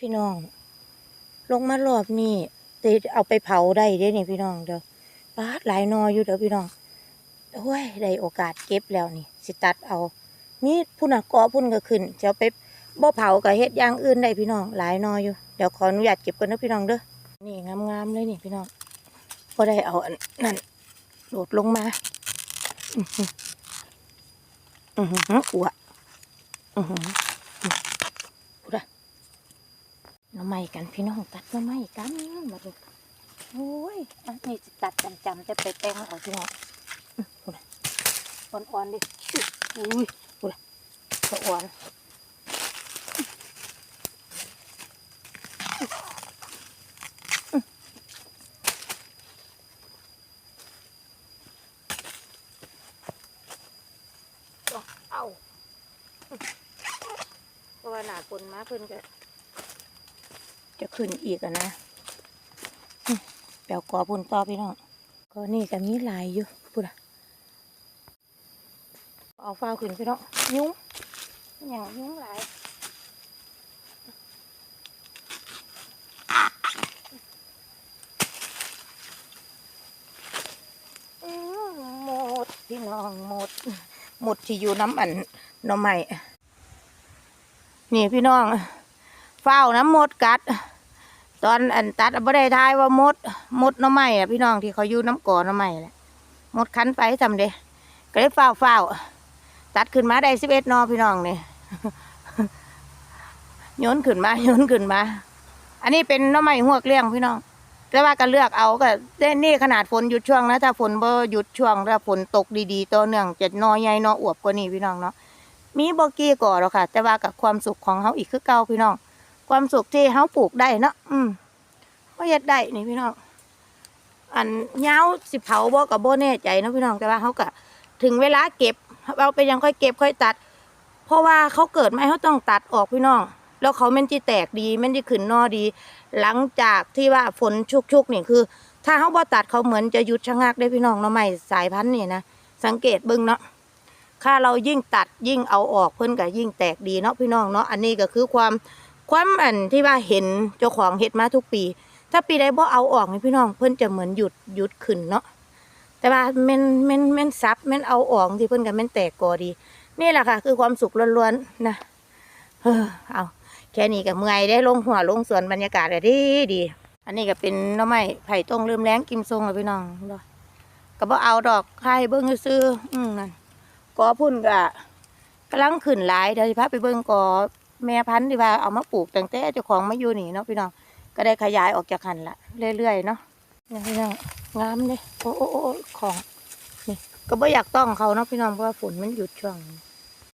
พี่น้อง ลงมารอบนี้ต่เอาไปเผาได้เด้นี่พี่น้องเด้อปาดหลายหนออยู่เด้อพี่น้องโอ้ยได้โอกาสเก็บแล้วนี่ สิตัดเอา มีพุ่นกาะพุ่นก็ขึ้นจะไปบ่เผากับเฮ็ดอย่างอื่นได้พี่น้อง หลายหนออยู่ เดี๋ยวขออนุญาตเก็บก่อนนะพี่น้องเด้อ นี่งามๆเลยนี่พี่น้องบ่ได้เอาอันนั่นโดดลงมาอือหืออือหืออ้วอือหือพูดอะห น้ำไม้กันพี่น้องตัดหน้ำไม้กันมาดูโอ้ยอันนี้จะตัดจำจำๆจะไปแต่งเอาพี่น้องอื้อพูดอะอ่อนๆดิอุ้ยพูดอะสะอ่อนเอาเพราะว่าหนาปนมาเพิ่นก็ จะขึ้นอีกอะนะแปลวกอปุ่นต่อพี่น้องก็นี่ก็มีลายอยู่พูดอะเอาฟ้าขึ้นพี่น้องยุ้งอย่างยุ้งหลายหมดพี่น้องหมดหมดที่อยู่น้ำอันน้ำใหม่นี่พี่น้องเฝ้าน้ำหมดกัด ตอนอันตัดบ่ได้ทายว่ามดมดน้ำใหม่อะพี่น้องที่เขาอยู่น้ำก่อน้ำใหม่แหละมดคันไปทำเด้ก็เลยเฝ้าเฝ้าตัดขึ้นมาได้สิบเอ็ดนอพี่น้องนี่โยนขึ้นมาโยนขึ้นมา อันนี้เป็นน้ำใหม่หัวเกลี้ยงพี่น้องแต่ว่าก็เลือกเอาก็ได้นี่ขนาดฝนหยุดช่วงนะถ้าฝนบ่หยุดช่วงถ้าฝนตกดีๆต่อเนื่องจะนอใหญ่นออวบกว่านี้พี่น้องเนาะมีบ่กี่ก่อหรอกค่ะ แต่ว่ากับความสุขของเฮาอีกคือเก่าพี่น้อง ความสุขที่เฮาปลูกได้เนาะอืมก็เฮ็ดได้นี่พี่น้องอันยาวสิเผาบ่ก็บ่แน่ใจเนาะพี่น้องแต่ว่าเฮาก็ถึงเวลาเก็บเราไปยังค่อยเก็บค่อยตัด เพราะว่าเขาเกิดไมาเขาต้องตัดออกพี่น้อง แล้วเขาแม่นที่แตกดีแม่นที่ขึ้นนอดี หลังจากที่ว่าฝนชุกๆนี่คือ ถ้าเขาบ่ตัดเขาเหมือนจะหยุดชะงักได้พี่น้องเนาะใหม่สายพันธุ์นี่นะสังเกตเบิ่งเนาะถ้าเรายิ่งตัดยิ่งเอาออกเพิ่นก็ยิ่งแตกดีเนาะพี่น้องเนาะอันนี้ก็คือความ ความอันที่ว่าเห็นเจ้าของเฮ็ดมาทุกปี ถ้าปีใดบ่เอาออกนี่พี่น้องเพิ่นจะเหมือนหยุดหยุดขึ้นเนาะแต่ว่าแม่นแม่นแม่นซับแม่นเอาออกที่เพิ่นก็แม่นแตกกอดี นี่แหละค่ะ คือความสุขล้วนๆนะเออเอาแค่นี้ก็เมื่อยได้ลงหัวลงสวนบรรยากาศก็ดีดี อันนี้ก็เป็นน้อไม้ไผ่ต้งลืมแรงกิมทรงเลยพี่น้องดอกก็บ่เอาดอกใครเบิ้งซื้ออืมนั่นกอพุ่นก็กำลังขึ้นหลายเดี๋ยวสิพาไปเบิ้งกอ แม่พันธุ์ที่ว่าเอามาปลูกตั้งแต่เจ้าของมาอยู่นี่เนาะพี่น้องก็ได้ขยายออกจากหันละเรื่อยๆเนาะนี่พี่น้องงามเลยโอ้โอ้โอ้ของนี่ก็บ่อยากต้องเขาเนาะพี่น้องเพราะว่าฝนมันหยุดช่วงนี้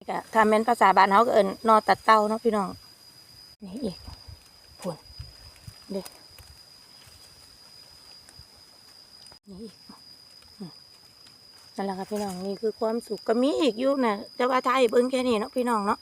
ก็ถ้าแม่นภาษาบ้านเขาก็เอินนอตัดเต้าเนาะพี่น้องนี่อีกฝนเด็กนี่อีกนั่นแหละค่ะพี่น้องนี่คือความสุขก็มีอีกอยู่นะจะว่าไทยเบิ้งแค่นี้เนาะพี่น้องเนาะ